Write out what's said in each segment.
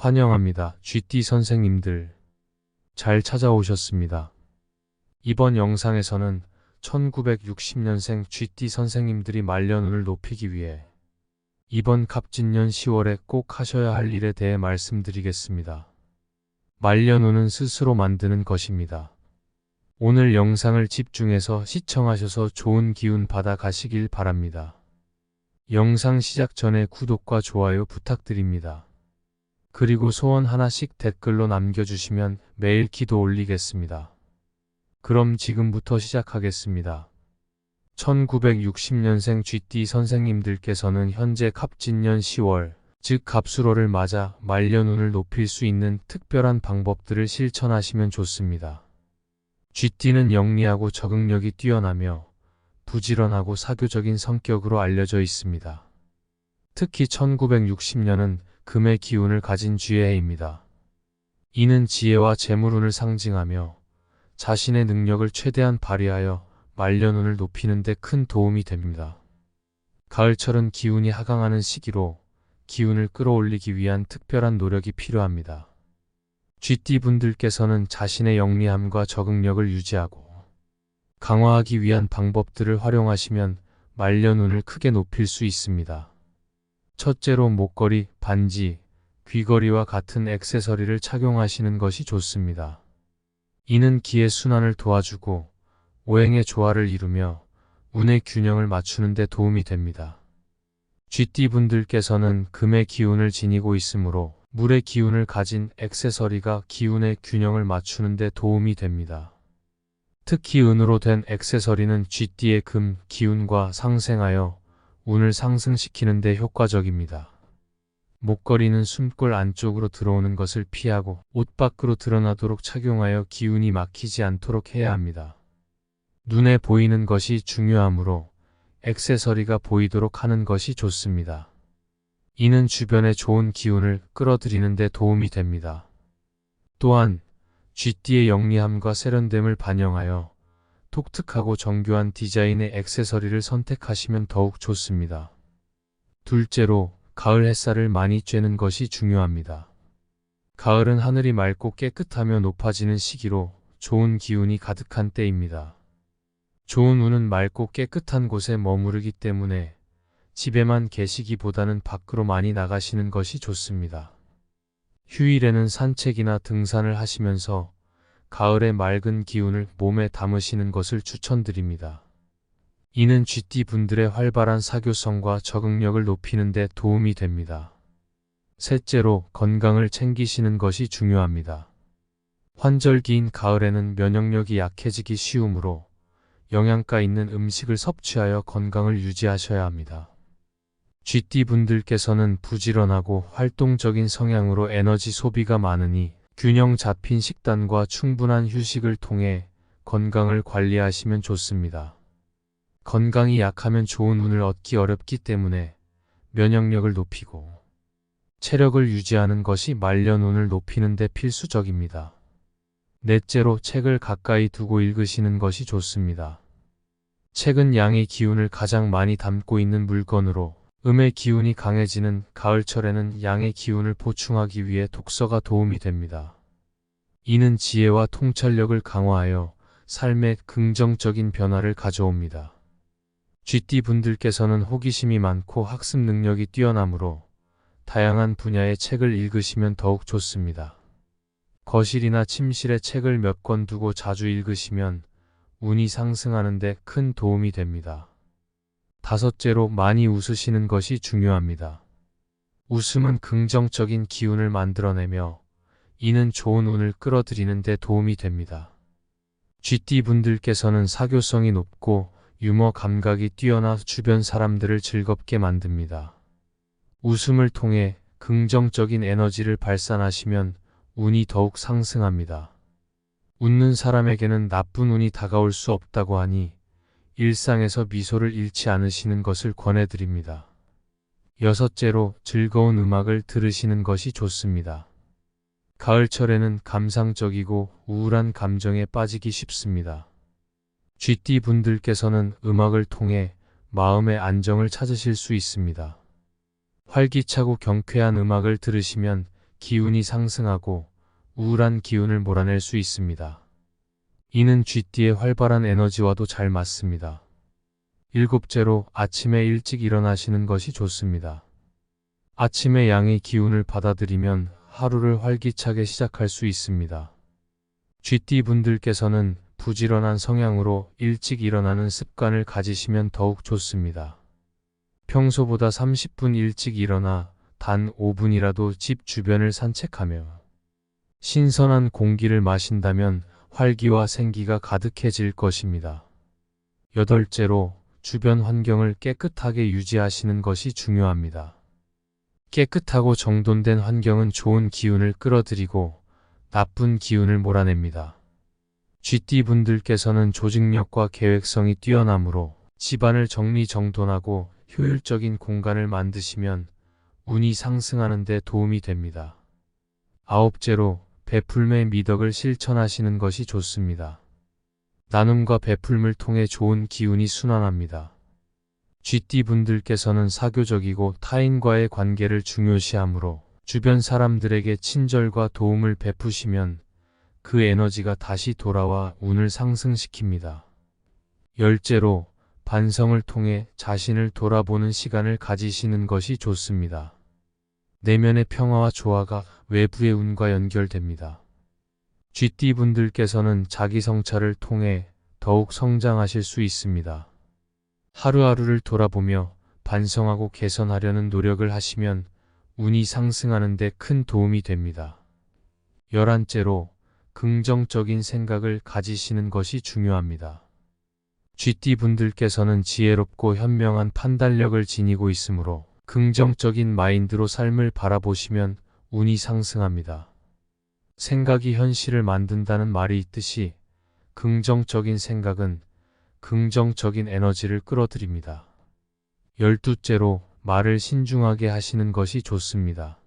환영합니다. GT 선생님들. 잘 찾아오셨습니다. 이번 영상에서는 1960년생 GT 선생님들이 말년운을 높이기 위해 이번 갑진년 10월에 꼭 하셔야 할 일에 대해 말씀드리겠습니다. 말년운은 스스로 만드는 것입니다. 오늘 영상을 집중해서 시청하셔서 좋은 기운 받아 가시길 바랍니다. 영상 시작 전에 구독과 좋아요 부탁드립니다. 그리고 소원 하나씩 댓글로 남겨주시면 매일 기도 올리겠습니다. 그럼 지금부터 시작하겠습니다. 1960년생 GT 선생님들께서는 현재 갑진년 10월, 즉 갑수로를 맞아 말년운을 높일 수 있는 특별한 방법들을 실천하시면 좋습니다. GT는 영리하고 적응력이 뛰어나며 부지런하고 사교적인 성격으로 알려져 있습니다. 특히 1960년은 금의 기운을 가진 쥐해입니다. 이는 지혜와 재물운을 상징하며 자신의 능력을 최대한 발휘하여 말년운을 높이는 데 큰 도움이 됩니다. 가을철은 기운이 하강하는 시기로 기운을 끌어올리기 위한 특별한 노력이 필요합니다. GT 분들께서는 자신의 영리함과 적응력을 유지하고 강화하기 위한 방법들을 활용하시면 말년운을 크게 높일 수 있습니다. 첫째로 목걸이, 반지, 귀걸이와 같은 액세서리를 착용하시는 것이 좋습니다. 이는 기의 순환을 도와주고 오행의 조화를 이루며 운의 균형을 맞추는 데 도움이 됩니다. GT 분들께서는 금의 기운을 지니고 있으므로 물의 기운을 가진 액세서리가 기운의 균형을 맞추는 데 도움이 됩니다. 특히 은으로 된 액세서리는 GT의 금 기운과 상생하여 운을 상승시키는 데 효과적입니다. 목걸이는 숨골 안쪽으로 들어오는 것을 피하고 옷 밖으로 드러나도록 착용하여 기운이 막히지 않도록 해야 합니다. 눈에 보이는 것이 중요하므로 액세서리가 보이도록 하는 것이 좋습니다. 이는 주변에 좋은 기운을 끌어들이는 데 도움이 됩니다. 또한 GT의 영리함과 세련됨을 반영하여 독특하고 정교한 디자인의 액세서리를 선택하시면 더욱 좋습니다. 둘째로 가을 햇살을 많이 쬐는 것이 중요합니다. 가을은 하늘이 맑고 깨끗하며 높아지는 시기로 좋은 기운이 가득한 때입니다. 좋은 운은 맑고 깨끗한 곳에 머무르기 때문에 집에만 계시기보다는 밖으로 많이 나가시는 것이 좋습니다. 휴일에는 산책이나 등산을 하시면서 가을의 맑은 기운을 몸에 담으시는 것을 추천드립니다. 이는 GT 분들의 활발한 사교성과 적응력을 높이는 데 도움이 됩니다. 셋째로 건강을 챙기시는 것이 중요합니다. 환절기인 가을에는 면역력이 약해지기 쉬우므로 영양가 있는 음식을 섭취하여 건강을 유지하셔야 합니다. GT 분들께서는 부지런하고 활동적인 성향으로 에너지 소비가 많으니 균형 잡힌 식단과 충분한 휴식을 통해 건강을 관리하시면 좋습니다. 건강이 약하면 좋은 운을 얻기 어렵기 때문에 면역력을 높이고 체력을 유지하는 것이 말년운을 높이는 데 필수적입니다. 넷째로 책을 가까이 두고 읽으시는 것이 좋습니다. 책은 양의 기운을 가장 많이 담고 있는 물건으로 음의 기운이 강해지는 가을철에는 양의 기운을 보충하기 위해 독서가 도움이 됩니다. 이는 지혜와 통찰력을 강화하여 삶에 긍정적인 변화를 가져옵니다. GT 분들께서는 호기심이 많고 학습 능력이 뛰어나므로 다양한 분야의 책을 읽으시면 더욱 좋습니다. 거실이나 침실에 책을 몇 권 두고 자주 읽으시면 운이 상승하는 데 큰 도움이 됩니다. 다섯째로 많이 웃으시는 것이 중요합니다. 웃음은 긍정적인 기운을 만들어내며 이는 좋은 운을 끌어들이는 데 도움이 됩니다. GT 분들께서는 사교성이 높고 유머 감각이 뛰어나 주변 사람들을 즐겁게 만듭니다. 웃음을 통해 긍정적인 에너지를 발산하시면 운이 더욱 상승합니다. 웃는 사람에게는 나쁜 운이 다가올 수 없다고 하니 일상에서 미소를 잃지 않으시는 것을 권해드립니다. 여섯째로 즐거운 음악을 들으시는 것이 좋습니다. 가을철에는 감상적이고 우울한 감정에 빠지기 쉽습니다. GT 분들께서는 음악을 통해 마음의 안정을 찾으실 수 있습니다. 활기차고 경쾌한 음악을 들으시면 기운이 상승하고 우울한 기운을 몰아낼 수 있습니다. 이는 쥐띠의 활발한 에너지와도 잘 맞습니다. 일곱째로 아침에 일찍 일어나시는 것이 좋습니다. 아침에 양의 기운을 받아들이면 하루를 활기차게 시작할 수 있습니다. 쥐띠 분들께서는 부지런한 성향으로 일찍 일어나는 습관을 가지시면 더욱 좋습니다. 평소보다 30분 일찍 일어나 단 5분이라도 집 주변을 산책하며 신선한 공기를 마신다면 활기와 생기가 가득해질 것입니다. 여덟째로 주변 환경을 깨끗하게 유지하시는 것이 중요합니다. 깨끗하고 정돈된 환경은 좋은 기운을 끌어들이고 나쁜 기운을 몰아냅니다. 쥐띠 분들께서는 조직력과 계획성이 뛰어나므로 집안을 정리정돈하고 효율적인 공간을 만드시면 운이 상승하는 데 도움이 됩니다. 아홉째로 베풀매 미덕을 실천하시는 것이 좋습니다. 나눔과 베풀물 통해 좋은 기운이 순환합니다. 쥐띠 분들께서는 사교적이고 타인과의 관계를 중요시하므로 주변 사람들에게 친절과 도움을 베푸시면 그 에너지가 다시 돌아와 운을 상승시킵니다. 열째로 반성을 통해 자신을 돌아보는 시간을 가지시는 것이 좋습니다. 내면의 평화와 조화가 외부의 운과 연결됩니다. 쥐띠 분들께서는 자기 성찰을 통해 더욱 성장하실 수 있습니다. 하루하루를 돌아보며 반성하고 개선하려는 노력을 하시면 운이 상승하는 데 큰 도움이 됩니다. 열한째로 긍정적인 생각을 가지시는 것이 중요합니다. 쥐띠 분들께서는 지혜롭고 현명한 판단력을 지니고 있으므로 긍정적인 마인드로 삶을 바라보시면 운이 상승합니다. 생각이 현실을 만든다는 말이 있듯이 긍정적인 생각은 긍정적인 에너지를 끌어들입니다. 열두째로 말을 신중하게 하시는 것이 좋습니다.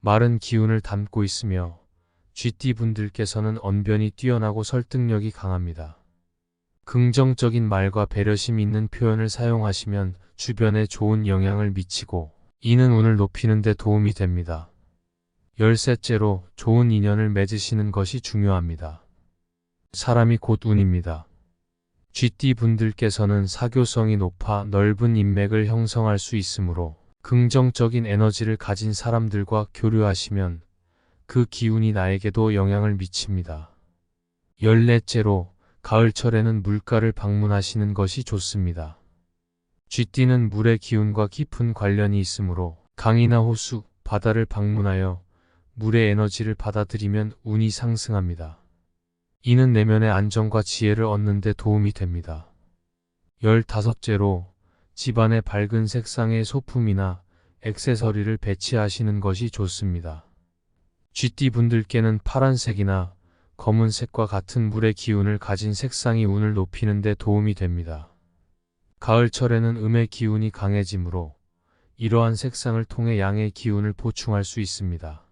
말은 기운을 담고 있으며 쥐띠 분들께서는 언변이 뛰어나고 설득력이 강합니다. 긍정적인 말과 배려심 있는 표현을 사용하시면 주변에 좋은 영향을 미치고 이는 운을 높이는 데 도움이 됩니다. 열셋째로 좋은 인연을 맺으시는 것이 중요합니다. 사람이 곧 운입니다. 쥐띠 분들께서는 사교성이 높아 넓은 인맥을 형성할 수 있으므로 긍정적인 에너지를 가진 사람들과 교류하시면 그 기운이 나에게도 영향을 미칩니다. 열넷째로 가을철에는 물가를 방문하시는 것이 좋습니다. 쥐띠는 물의 기운과 깊은 관련이 있으므로 강이나 호수, 바다를 방문하여 물의 에너지를 받아들이면 운이 상승합니다. 이는 내면의 안정과 지혜를 얻는 데 도움이 됩니다. 열다섯째로 집안에 밝은 색상의 소품이나 액세서리를 배치하시는 것이 좋습니다. 쥐띠 분들께는 파란색이나 검은색과 같은 물의 기운을 가진 색상이 운을 높이는 데 도움이 됩니다. 가을철에는 음의 기운이 강해지므로 이러한 색상을 통해 양의 기운을 보충할 수 있습니다.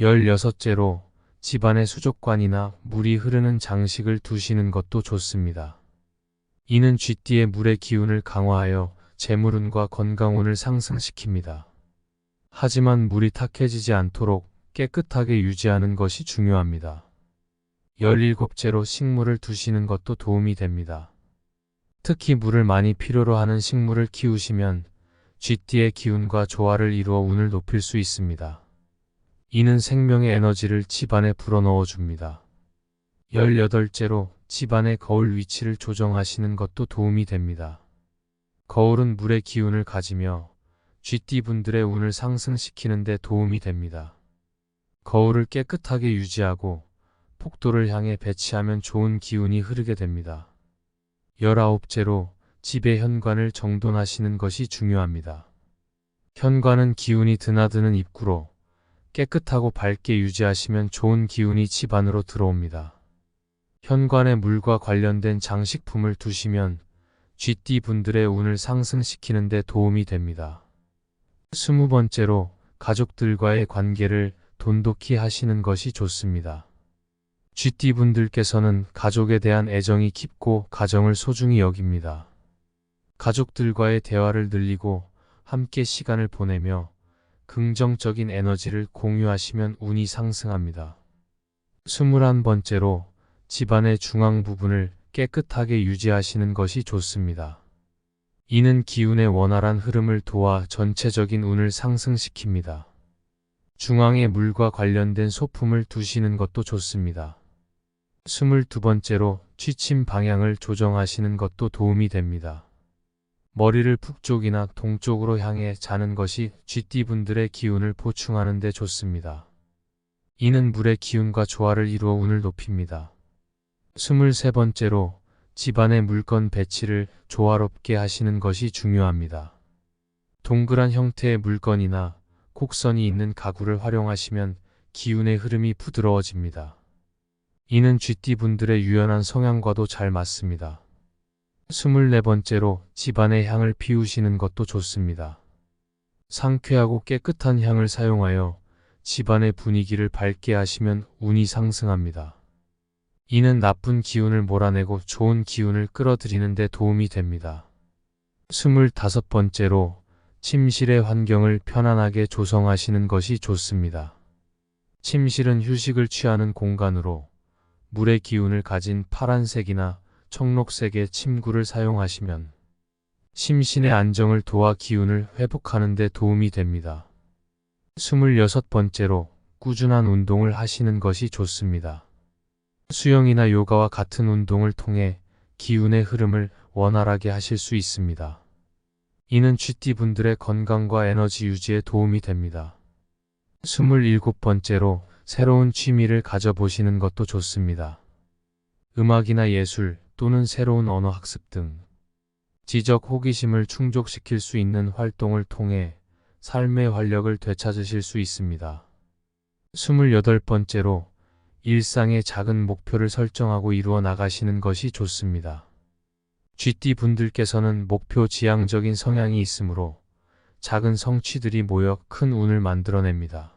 열여섯째로 집안에 수족관이나 물이 흐르는 장식을 두시는 것도 좋습니다. 이는 쥐띠의 물의 기운을 강화하여 재물운과 건강운을 상승시킵니다. 하지만 물이 탁해지지 않도록 깨끗하게 유지하는 것이 중요합니다. 열일곱째로 식물을 두시는 것도 도움이 됩니다. 특히 물을 많이 필요로 하는 식물을 키우시면 쥐띠의 기운과 조화를 이루어 운을 높일 수 있습니다. 이는 생명의 에너지를 집안에 불어넣어 줍니다. 18째로 집안의 거울 위치를 조정하시는 것도 도움이 됩니다. 거울은 물의 기운을 가지며 쥐띠 분들의 운을 상승시키는 데 도움이 됩니다. 거울을 깨끗하게 유지하고 폭도를 향해 배치하면 좋은 기운이 흐르게 됩니다. 19째로 집의 현관을 정돈하시는 것이 중요합니다. 현관은 기운이 드나드는 입구로 깨끗하고 밝게 유지하시면 좋은 기운이 집 안으로 들어옵니다. 현관에 물과 관련된 장식품을 두시면 쥐띠 분들의 운을 상승시키는 데 도움이 됩니다. 스무 번째로 가족들과의 관계를 돈독히 하시는 것이 좋습니다. 쥐띠 분들께서는 가족에 대한 애정이 깊고 가정을 소중히 여깁니다. 가족들과의 대화를 늘리고 함께 시간을 보내며 긍정적인 에너지를 공유하시면 운이 상승합니다. 21번째로 집안의 중앙 부분을 깨끗하게 유지하시는 것이 좋습니다. 이는 기운의 원활한 흐름을 도와 전체적인 운을 상승시킵니다. 중앙에 물과 관련된 소품을 두시는 것도 좋습니다. 22번째로 취침 방향을 조정하시는 것도 도움이 됩니다. 머리를 북쪽이나 동쪽으로 향해 자는 것이 쥐띠분들의 기운을 보충하는 데 좋습니다. 이는 물의 기운과 조화를 이루어 운을 높입니다. 23번째로 집안의 물건 배치를 조화롭게 하시는 것이 중요합니다. 동그란 형태의 물건이나 곡선이 있는 가구를 활용하시면 기운의 흐름이 부드러워집니다. 이는 쥐띠분들의 유연한 성향과도 잘 맞습니다. 24번째로 집안의 향을 피우시는 것도 좋습니다. 상쾌하고 깨끗한 향을 사용하여 집안의 분위기를 밝게 하시면 운이 상승합니다. 이는 나쁜 기운을 몰아내고 좋은 기운을 끌어들이는 데 도움이 됩니다. 25번째로 침실의 환경을 편안하게 조성하시는 것이 좋습니다. 침실은 휴식을 취하는 공간으로 물의 기운을 가진 파란색이나 청록색의 침구를 사용하시면 심신의 안정을 도와 기운을 회복하는 데 도움이 됩니다. 26번째로 꾸준한 운동을 하시는 것이 좋습니다. 수영이나 요가와 같은 운동을 통해 기운의 흐름을 원활하게 하실 수 있습니다. 이는 쥐띠분들의 건강과 에너지 유지에 도움이 됩니다. 27번째로 새로운 취미를 가져보시는 것도 좋습니다. 음악이나 예술 또는 새로운 언어 학습 등 지적 호기심을 충족시킬 수 있는 활동을 통해 삶의 활력을 되찾으실 수 있습니다. 28번째로 일상의 작은 목표를 설정하고 이루어 나가시는 것이 좋습니다. 쥐띠 분들께서는 목표 지향적인 성향이 있으므로 작은 성취들이 모여 큰 운을 만들어냅니다.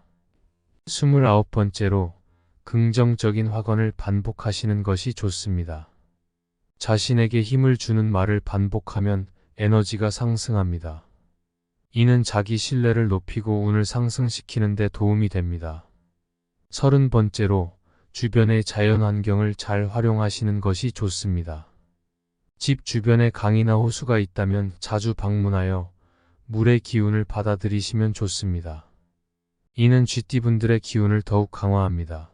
29번째로 긍정적인 확언을 반복하시는 것이 좋습니다. 자신에게 힘을 주는 말을 반복하면 에너지가 상승합니다. 이는 자기 신뢰를 높이고 운을 상승시키는 데 도움이 됩니다. 서른 번째로 주변의 자연 환경을 잘 활용하시는 것이 좋습니다. 집 주변에 강이나 호수가 있다면 자주 방문하여 물의 기운을 받아들이시면 좋습니다. 이는 쥐띠분들의 기운을 더욱 강화합니다.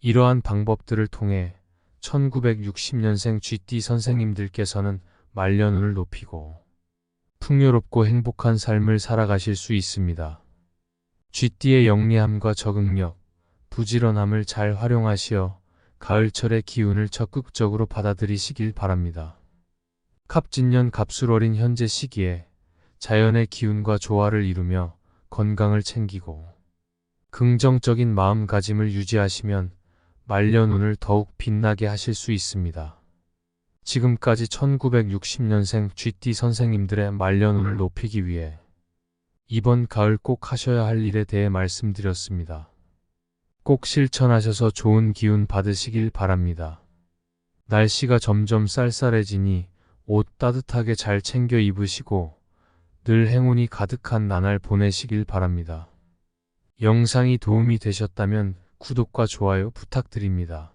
이러한 방법들을 통해 1960년생 쥐띠 선생님들께서는 말년운을 높이고 풍요롭고 행복한 삶을 살아가실 수 있습니다. 쥐띠의 영리함과 적응력, 부지런함을 잘 활용하시어 가을철의 기운을 적극적으로 받아들이시길 바랍니다. 갑진년 갑술어린 현재 시기에 자연의 기운과 조화를 이루며 건강을 챙기고 긍정적인 마음가짐을 유지하시면 말년운을 더욱 빛나게 하실 수 있습니다. 지금까지 1960년생 쥐띠 선생님들의 말년운을 높이기 위해 이번 가을 꼭 하셔야 할 일에 대해 말씀드렸습니다. 꼭 실천하셔서 좋은 기운 받으시길 바랍니다. 날씨가 점점 쌀쌀해지니 옷 따뜻하게 잘 챙겨 입으시고 늘 행운이 가득한 나날 보내시길 바랍니다. 영상이 도움이 되셨다면 구독과 좋아요 부탁드립니다.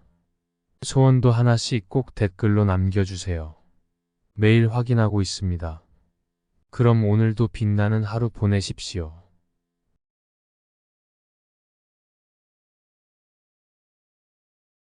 소원도 하나씩 꼭 댓글로 남겨주세요. 매일 확인하고 있습니다. 그럼 오늘도 빛나는 하루 보내십시오.